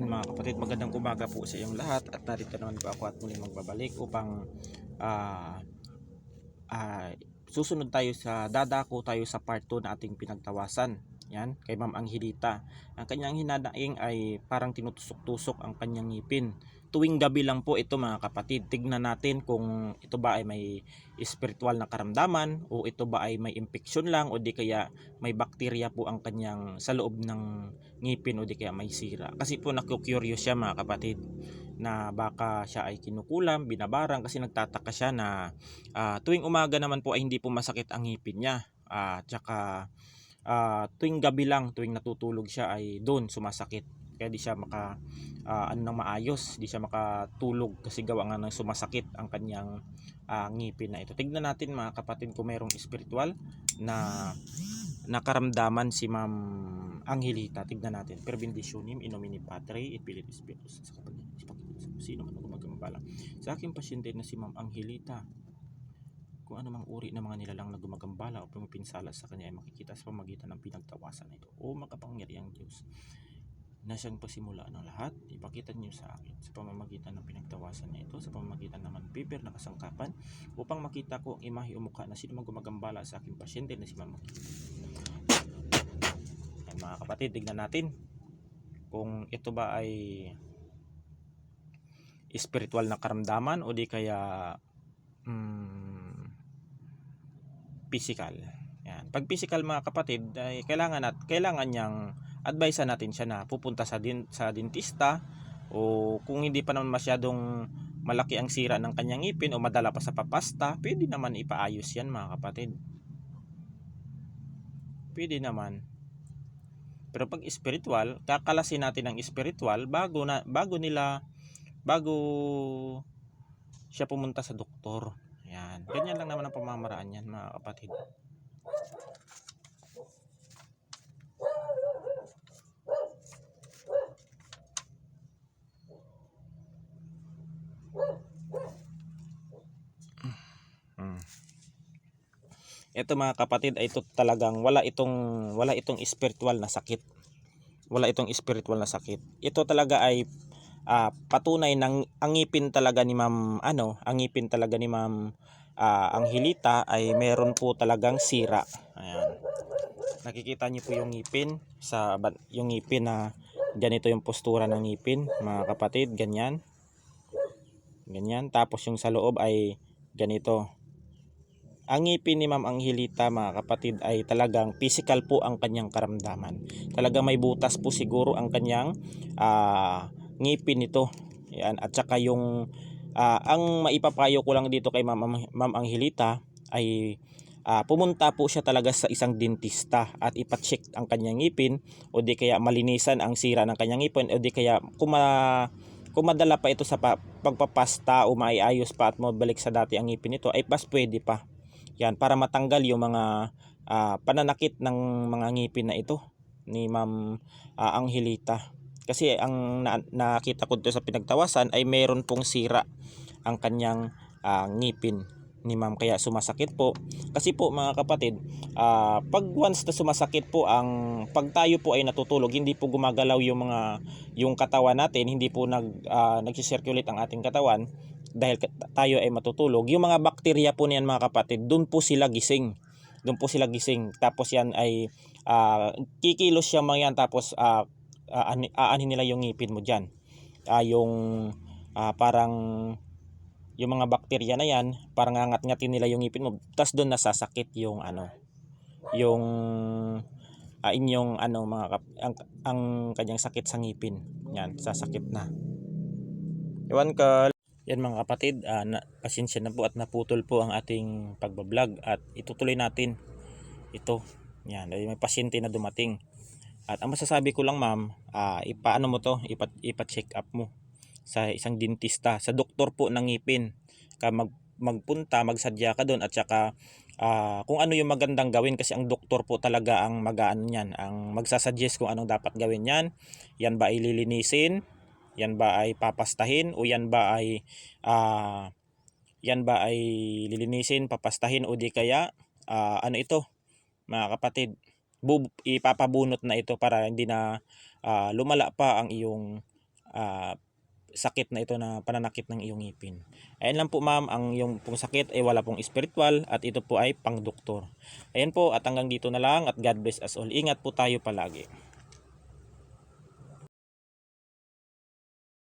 Yan mga kapatid, magandang umaga po sa iyong lahat at narito naman po ako at muli magbabalik upang ah ah, susunod tayo sa dadako tayo sa part 2 na ating pinagtawasan. Yan, kay Ma'am Angelita. Ang kanyang hinadaing ay parang tinutusok-tusok ang kanyang ngipin. Tuwing gabi lang po ito mga kapatid. Tignan natin kung ito ba ay may spiritual na karamdaman o ito ba ay may infection lang o di kaya may bakterya po ang kanyang sa loob ng ngipin o di kaya may sira. Kasi po naku-curious siya mga kapatid na baka siya ay kinukulam, binabarang kasi nagtataka siya na ah, tuwing umaga naman po ay hindi po masakit ang ngipin niya. Ah, tsaka ah, tuwing gabi lang, tuwing natutulog siya ay doon sumasakit. Kaya di siya maka ah, ano nang maayos, di siya makatulog kasi gawa nga ng sumasakit ang kanyang ah, ngipin na ito. Tignan natin mga kapatid kung mayroong spiritual na nakaramdaman si Ma'am Angelita. Tignan natin. Per benditionim in nomine Patri et Filii Spiritus sa kapag sino man gumagambala. Sa aking pasyente na si Ma'am Angelita, kung ano mang uri ng mga nilalang na gumagambala o pumipinsala sa kanya ay makikita sa pamagitan ng pinagtawasan na ito. O makapangyariang Diyos na siyang pasimula ng lahat, ipakita niyo sa akin sa pamamagitan ng pinagtawasan na ito, sa pamamagitan naman paper na kasangkapan, upang makita ko ang imahe o mukha na sino man gumagambala sa aking pasyente na si Angelita. Yan, mga kapatid, tignan natin kung ito ba ay spiritual na karamdaman o di kaya mm, physical. Yan. Pag physical mga kapatid, ay kailangan at kailangan niyang advise natin siya na pupunta sa din, sa dentista o kung hindi pa naman masyadong malaki ang sira ng kanyang ngipin o madala pa sa papasta, pwede naman ipaayos yan mga kapatid. Pwede naman. Pero pag spiritual, kakalasin natin ang spiritual bago na bago nila bago siya pumunta sa doktor. Yan. Ganyan lang naman ang pamamaraan yan mga kapatid. Ito mga kapatid ay ito talagang wala itong wala itong spiritual na sakit. Wala itong spiritual na sakit. Ito talaga ay ah, patunay ng ang ngipin talaga ni Ma'am ano, ang ngipin talaga ni Ma'am ah, Angelita ay meron po talagang sira. Ayan. Nakikita niyo po yung ngipin sa yung ngipin na ganito yung postura ng ngipin, mga kapatid, ganyan. Ganyan. Tapos yung sa loob ay ganito. Ang ngipin ni Ma'am Angelita mga kapatid ay talagang physical po ang kanyang karamdaman. Talagang may butas po siguro ang kanyang ah, ngipin nito. Yan. At saka yung ah, ang maipapayo ko lang dito kay Ma'am, Am- Ma'am Angelita ay ah, pumunta po siya talaga sa isang dentista at ipacheck ang kanyang ngipin o di kaya malinisan ang sira ng kanyang ngipin o di kaya kuma kung madala pa ito sa pa, pagpapasta o maiayos pa at mabalik sa dati ang ngipin nito ay pas pwede pa. Yan, para matanggal yung mga ah, pananakit ng mga ngipin na ito ni Ma'am ah, Angelita. Kasi ang na- nakita ko dito sa pinagtawasan ay meron pong sira ang kanyang ah, ngipin ni Ma'am kaya sumasakit po. Kasi po mga kapatid, ah, pag once na sumasakit po ang pag tayo po ay natutulog, hindi po gumagalaw yung mga yung katawan natin, hindi po nag uh, nagsi-circulate ang ating katawan dahil tayo ay matutulog. Yung mga bakterya po niyan mga kapatid, doon po sila gising. Doon po sila gising. Tapos yan ay ah, kikilos siya mga yan tapos uh, aanin nila yung ngipin mo diyan. Ah, yung ah, parang yung mga bakterya na yan, parang angat-ngatin nila yung ngipin mo. Tapos doon nasasakit yung ano, yung ah, inyong ano mga kap- ang, ang kanyang sakit sa ngipin. Yan, sasakit na. Iwan ka. Yan mga kapatid, ah, na, pasensya na po at naputol po ang ating pagbablog at itutuloy natin ito. Yan, may pasyente na dumating. At ang masasabi ko lang ma'am, ah, ipaano mo to, ipa, ipa-check up mo sa isang dentista, sa doktor po ng ngipin. Ka mag, magpunta, magsadya ka doon at saka ah, kung ano yung magandang gawin kasi ang doktor po talaga ang mag-aano niyan, ang magsasuggest kung anong dapat gawin niyan. Yan ba ay lilinisin? Yan ba ay papastahin o yan ba ay ah, yan ba ay lilinisin, papastahin o di kaya ah, ano ito mga kapatid bub, ipapabunot na ito para hindi na ah, lumala pa ang iyong ah, sakit na ito na pananakit ng iyong ngipin. Ayan lang po ma'am, ang yung pong sakit ay wala pong spiritual at ito po ay pang doktor. Ayan po at hanggang dito na lang at God bless us all. Ingat po tayo palagi.